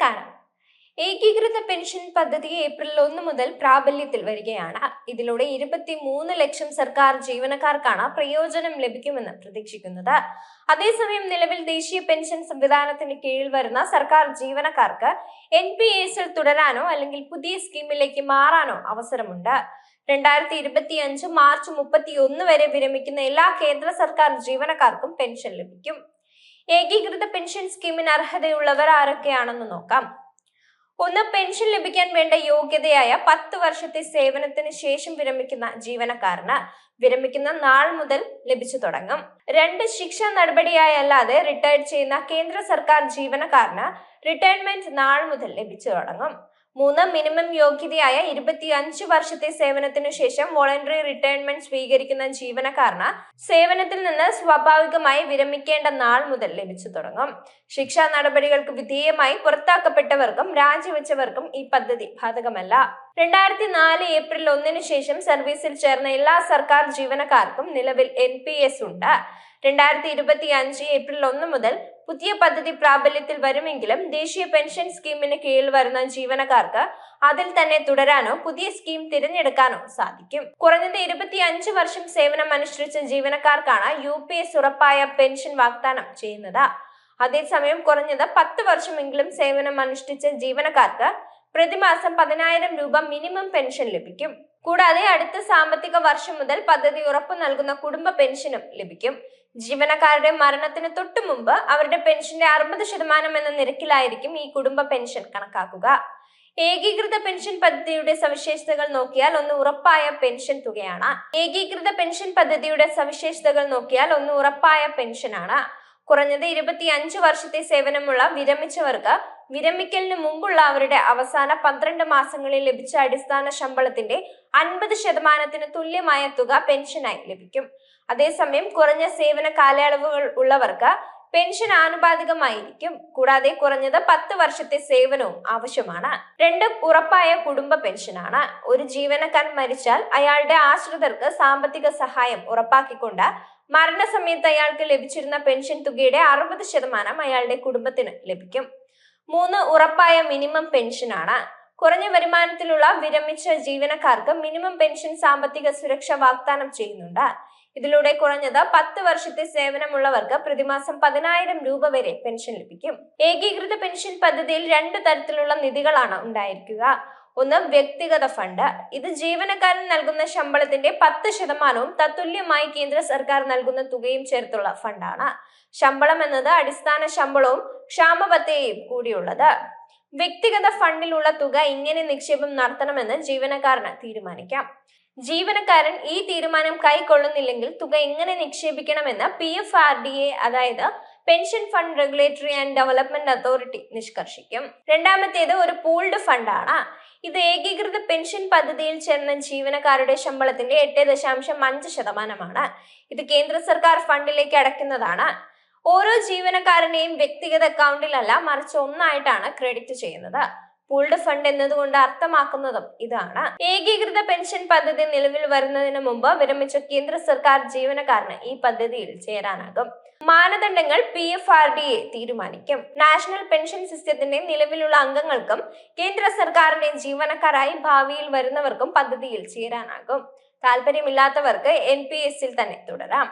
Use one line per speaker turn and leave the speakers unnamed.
നമസ്കാരം. ഏകീകൃത പെൻഷൻ പദ്ധതി ഏപ്രിൽ ഒന്ന് മുതൽ പ്രാബല്യത്തിൽ വരികയാണ്. ഇതിലൂടെ ഇരുപത്തി മൂന്ന് ലക്ഷം സർക്കാർ ജീവനക്കാർക്കാണ് പ്രയോജനം ലഭിക്കുമെന്ന് പ്രതീക്ഷിക്കുന്നത്. അതേസമയം നിലവിൽ ദേശീയ പെൻഷൻ സംവിധാനത്തിന് കീഴിൽ വരുന്ന സർക്കാർ ജീവനക്കാർക്ക് എൻ പി എസിൽ തുടരാനോ അല്ലെങ്കിൽ പുതിയ സ്കീമിലേക്ക് മാറാനോ അവസരമുണ്ട്. രണ്ടായിരത്തി ഇരുപത്തി അഞ്ച് മാർച്ച് മുപ്പത്തി ഒന്ന് വരെ വിരമിക്കുന്ന എല്ലാ കേന്ദ്ര സർക്കാർ ജീവനക്കാർക്കും പെൻഷൻ ലഭിക്കും. ഏകീകൃത പെൻഷൻ സ്കീമിന് അർഹതയുള്ളവർ ആരൊക്കെയാണെന്ന് നോക്കാം. ഒന്ന് പെൻഷൻ ലഭിക്കാൻ വേണ്ട യോഗ്യതയായ പത്ത് വർഷത്തെ സേവനത്തിന് ശേഷം വിരമിക്കുന്ന ജീവനക്കാരന് വിരമിക്കുന്ന നാൾ മുതൽ ലഭിച്ചു തുടങ്ങും. രണ്ട് ശിക്ഷ നടപടിയായല്ലാതെ റിട്ടയർഡ് ചെയ്യുന്ന കേന്ദ്ര സർക്കാർ ജീവനക്കാരന് റിട്ടയർമെന്റ് നാൾ മുതൽ ലഭിച്ചു തുടങ്ങും. മൂന്ന് മിനിമം യോഗ്യതയായ ഇരുപത്തി അഞ്ച് വർഷത്തെ സേവനത്തിനു ശേഷം വോളണ്ടറി റിട്ടയർമെന്റ് സ്വീകരിക്കുന്ന ജീവനക്കാരന് സേവനത്തിൽ നിന്ന് സ്വാഭാവികമായി വിരമിക്കേണ്ട നാൾ മുതൽ ലഭിച്ചു തുടങ്ങും. ശിക്ഷാ നടപടികൾക്ക് വിധേയമായി പുറത്താക്കപ്പെട്ടവർക്കും രാജിവെച്ചവർക്കും ഈ പദ്ധതി ബാധകമല്ല. രണ്ടായിരത്തി നാല് ഏപ്രിൽ ഒന്നിനു ശേഷം സർവീസിൽ ചേർന്ന എല്ലാ സർക്കാർ ജീവനക്കാർക്കും നിലവിൽ എൻ പി എസ് ഉണ്ട്. രണ്ടായിരത്തി ഇരുപത്തി അഞ്ച് ഏപ്രിൽ ഒന്ന് മുതൽ പുതിയ പദ്ധതി പ്രാബല്യത്തിൽ വരുമെങ്കിലും ദേശീയ പെൻഷൻ സ്കീമിന് കീഴിൽ വരുന്ന ജീവനക്കാർക്ക് അതിൽ തന്നെ തുടരാനോ പുതിയ സ്കീം തിരഞ്ഞെടുക്കാനോ സാധിക്കും. കുറഞ്ഞത് ഇരുപത്തി അഞ്ച് വർഷം സേവനം അനുഷ്ഠിച്ച ജീവനക്കാർക്കാണ് യു പി എസ് ഉറപ്പായ പെൻഷൻ വാഗ്ദാനം ചെയ്യുന്നത്. അതേസമയം കുറഞ്ഞത് പത്ത് വർഷമെങ്കിലും സേവനം അനുഷ്ഠിച്ച ജീവനക്കാർക്ക് പ്രതിമാസം പതിനായിരം രൂപ മിനിമം പെൻഷൻ ലഭിക്കും. കൂടാതെ അടുത്ത സാമ്പത്തിക വർഷം മുതൽ പദ്ധതി ഉറപ്പു നൽകുന്ന കുടുംബ പെൻഷനും ലഭിക്കും. ജീവനക്കാരുടെ മരണത്തിന് തൊട്ടു മുമ്പ് അവരുടെ പെൻഷന്റെ അറുപത് ശതമാനം എന്ന നിരക്കിലായിരിക്കും ഈ കുടുംബ പെൻഷൻ കണക്കാക്കുക. ഏകീകൃത പെൻഷൻ പദ്ധതിയുടെ സവിശേഷതകൾ നോക്കിയാൽ ഒന്ന് ഉറപ്പായ പെൻഷൻ തുകയാണ്. ഏകീകൃത പെൻഷൻ പദ്ധതിയുടെ സവിശേഷതകൾ നോക്കിയാൽ ഒന്ന് ഉറപ്പായ പെൻഷനാണ്. കുറഞ്ഞത് ഇരുപത്തി അഞ്ച് വർഷത്തെ സേവനമുള്ള വിരമിച്ചവർക്ക് വിരമിക്കലിന് മുമ്പുള്ള അവരുടെ അവസാന പന്ത്രണ്ട് മാസങ്ങളിൽ ലഭിച്ച അടിസ്ഥാന ശമ്പളത്തിന്റെ അൻപത് ശതമാനത്തിന് തുല്യമായ തുക പെൻഷനായി ലഭിക്കും. അതേസമയം കുറഞ്ഞ സേവന കാലയളവുകൾ ഉള്ളവർക്ക് പെൻഷൻ ആനുപാതികമായിരിക്കും. കൂടാതെ കുറഞ്ഞത് പത്ത് വർഷത്തെ സേവനവും ആവശ്യമാണ്. രണ്ടും ഉറപ്പായ കുടുംബ പെൻഷനാണ്. ഒരു ജീവനക്കാരൻ മരിച്ചാൽ അയാളുടെ ആശ്രിതർക്ക് സാമ്പത്തിക സഹായം ഉറപ്പാക്കിക്കൊണ്ട് മരണസമയത്ത് അയാൾക്ക് ലഭിച്ചിരുന്ന പെൻഷൻ തുകയുടെ അറുപത് ശതമാനം അയാളുടെ കുടുംബത്തിന് ലഭിക്കും. മൂന്ന് ഉറപ്പായ മിനിമം പെൻഷനാണ്. കുറഞ്ഞ വരുമാനത്തിലുള്ള വിരമിച്ച ജീവനക്കാർക്ക് മിനിമം പെൻഷൻ സാമ്പത്തിക സുരക്ഷ വാഗ്ദാനം ചെയ്യുന്നുണ്ട്. ഇതിലൂടെ കുറഞ്ഞത് പത്ത് വർഷത്തെ സേവനമുള്ളവർക്ക് പ്രതിമാസം പതിനായിരം രൂപ വരെ പെൻഷൻ ലഭിക്കും. ഏകീകൃത പെൻഷൻ പദ്ധതിയിൽ രണ്ട് തരത്തിലുള്ള നിധികളാണ് ഉണ്ടായിരിക്കുക. ഒന്ന് വ്യക്തിഗത ഫണ്ട്. ഇത് ജീവനക്കാരൻ നൽകുന്ന ശമ്പളത്തിന്റെ പത്ത് ശതമാനവും തത്തുല്യമായി കേന്ദ്ര സർക്കാർ നൽകുന്ന തുകയും ചേർത്തുള്ള ഫണ്ടാണ്. ശമ്പളം എന്നത് അടിസ്ഥാന ശമ്പളവും ക്ഷാമബത്തയും കൂടിയുള്ളത്. വ്യക്തിഗത ഫണ്ടിലുള്ള തുക ഇങ്ങനെ നിക്ഷേപം നടത്തണമെന്ന് ജീവനക്കാരന് തീരുമാനിക്കാം. ജീവനക്കാരൻ ഈ തീരുമാനം കൈക്കൊള്ളുന്നില്ലെങ്കിൽ തുക എങ്ങനെ നിക്ഷേപിക്കണമെന്ന് P F R D A അതായത് pension fund regulatory and development authority നിഷ്കർഷിക്കും. രണ്ടാമത്തേത് ഒരു പൂൾഡ് ഫണ്ടാണ് ഇത് ഏകീകൃത പെൻഷൻ പദ്ധതിയിൽ ചേർന്ന ജീവനക്കാരുടെ ശമ്പളത്തിന്റെ എട്ട് ദശാംശം അഞ്ച് ശതമാനമാണ്. ഇത് കേന്ദ്ര സർക്കാർ ഫണ്ടിലേക്ക് അടയ്ക്കുന്നതാണ്. ഓരോ ജീവനക്കാരനെയും വ്യക്തിഗത അക്കൗണ്ടിലല്ല മറിച്ച് ഒന്നായിട്ടാണ് ക്രെഡിറ്റ് ചെയ്യുന്നത്. പൂൾഡ് ഫണ്ട് എന്നതുകൊണ്ട് അർത്ഥമാക്കുന്നതും ഇതാണ്. ഏകീകൃത പെൻഷൻ പദ്ധതി നിലവിൽ വരുന്നതിന് മുമ്പ് വിരമിച്ച കേന്ദ്ര സർക്കാർ ജീവനക്കാരന് ഈ പദ്ധതിയിൽ ചേരാനാകും. മാനദണ്ഡങ്ങൾ P F R D A തീരുമാനിക്കും. നാഷണൽ പെൻഷൻ സിസ്റ്റത്തിന്റെ നിലവിലുള്ള അംഗങ്ങൾക്കും കേന്ദ്ര സർക്കാരിന്റെ ജീവനക്കാരായി ഭാവിയിൽ വരുന്നവർക്കും പദ്ധതിയിൽ ചേരാനാകും. താല്പര്യമില്ലാത്തവർക്ക് എൻ പി എസിൽ തന്നെ തുടരാം.